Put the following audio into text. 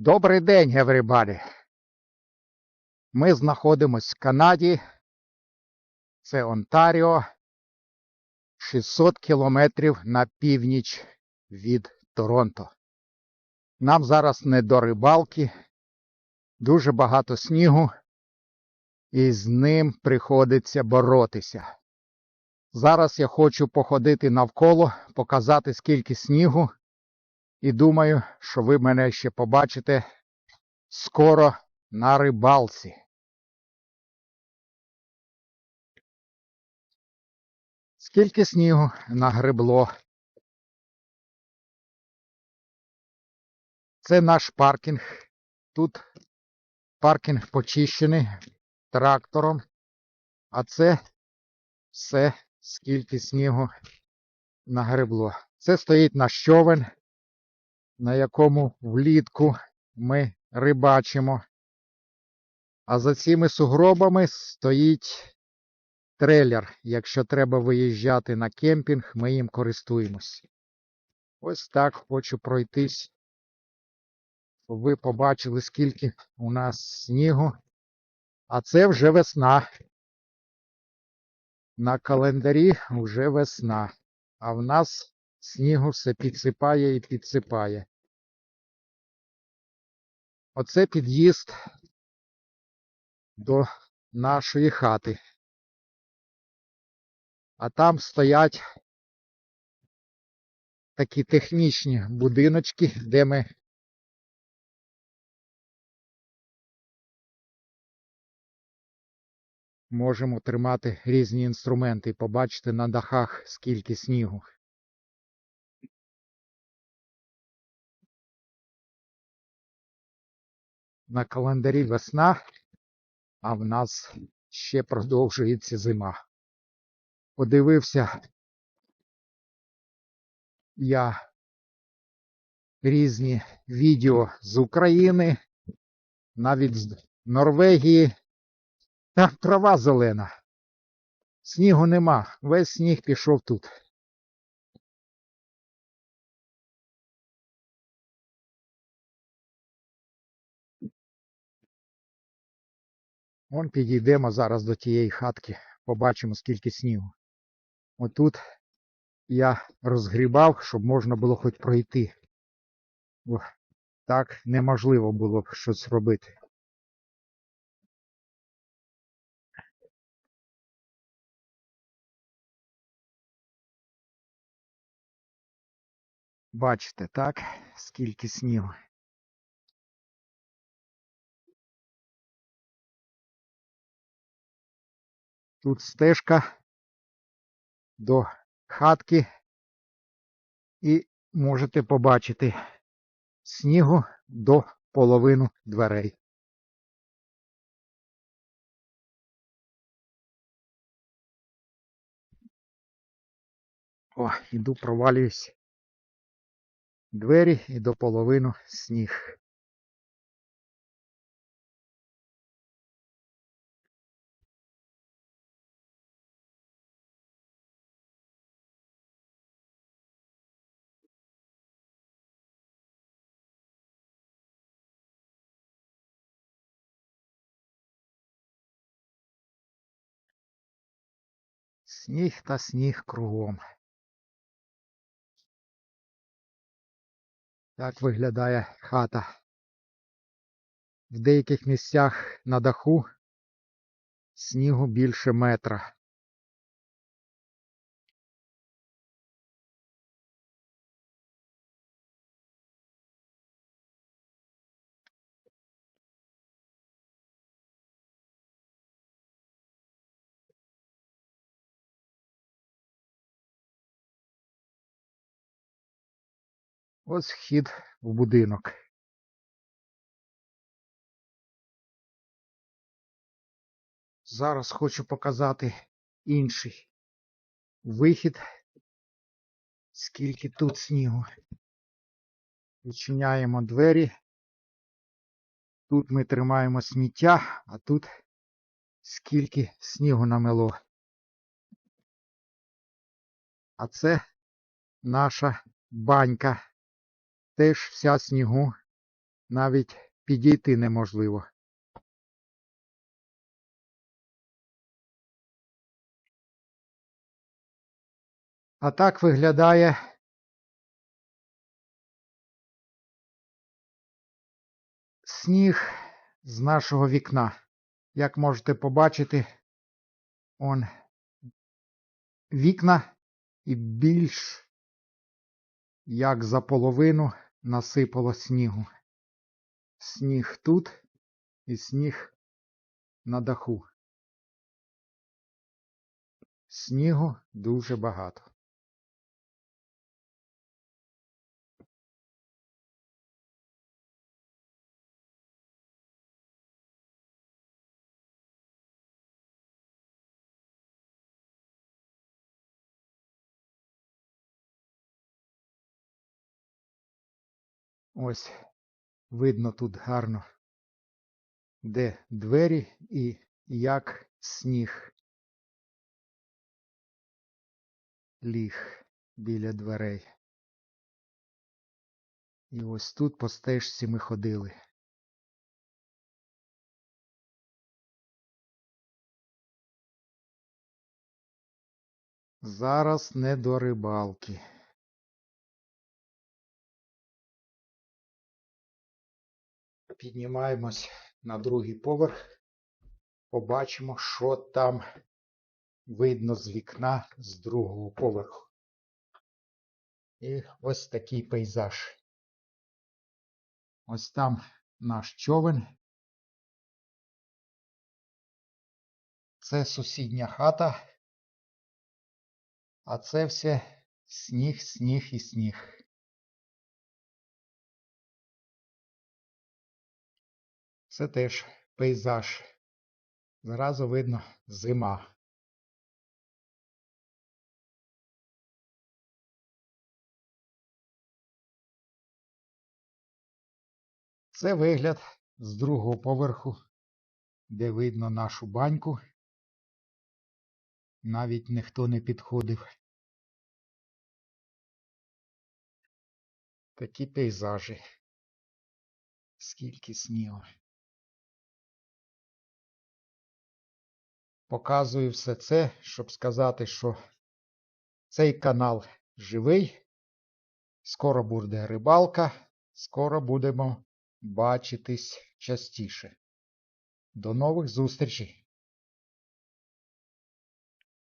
Добрий день, everybody! Ми знаходимося в Канаді. Це Онтаріо. 600 кілометрів на північ від Торонто. Нам зараз не до рибалки. Дуже багато снігу. І з ним приходиться боротися. Зараз я хочу походити навколо, показати скільки снігу. І думаю, що ви мене ще побачите скоро на рибалці. Скільки снігу нагребло. Це наш паркінг. Тут паркінг почищений трактором. А це все скільки снігу нагребло. Це стоїть наш човен на якому влітку ми рибачимо. А за цими сугробами стоїть трейлер. Якщо треба виїжджати на кемпінг, ми їм користуємось. Ось так хочу пройтись. Ви побачили, скільки у нас снігу. А це вже весна. На календарі вже весна. А в нас снігу все підсипає і підсипає. Оце під'їзд до нашої хати. А там стоять такі технічні будиночки, де ми можемо тримати різні інструменти і побачити на дахах скільки снігу. На календарі весна, а в нас ще продовжується зима. Подивився я різні відео з України, навіть з Норвегії. Там трава зелена. Снігу нема. Весь сніг пішов тут. Вон підійдемо зараз до тієї хатки, побачимо скільки снігу. Отут я розгрібав, щоб можна було хоч пройти. Бо так неможливо було б щось робити. Бачите, так, скільки снігу. Тут стежка до хатки і можете побачити снігу до половину дверей. О, іду провалююсь. Двері і до половину сніг. Сніг та сніг кругом. Так виглядає хата. В деяких місцях на даху снігу більше метра. Ось вхід в будинок. Зараз хочу показати інший вихід, скільки тут снігу. Відчиняємо двері. Тут ми тримаємо сміття, а тут скільки снігу намело. А це наша банька. Теж вся снігу навіть підійти неможливо. А так виглядає сніг з нашого вікна. Як можете побачити, он вікна і більш як за половину насипало снігу. Сніг тут і сніг на даху. Снігу дуже багато. Ось видно тут гарно, де двері і як сніг ліг біля дверей. І ось тут по стежці ми ходили. Зараз не до рибалки. Піднімаємось на другий поверх, побачимо, що там видно з вікна з другого поверху. І ось такий пейзаж. Ось там наш човен. Це сусідня хата, а це все сніг, сніг і сніг. Це теж пейзаж. Зразу видно зима. Це вигляд з другого поверху, де видно нашу баньку. Навіть ніхто не підходив. Такі пейзажі. Скільки снігу. Показую все це, щоб сказати, що цей канал живий. Скоро буде рибалка, скоро будемо бачитись частіше. До нових зустрічей!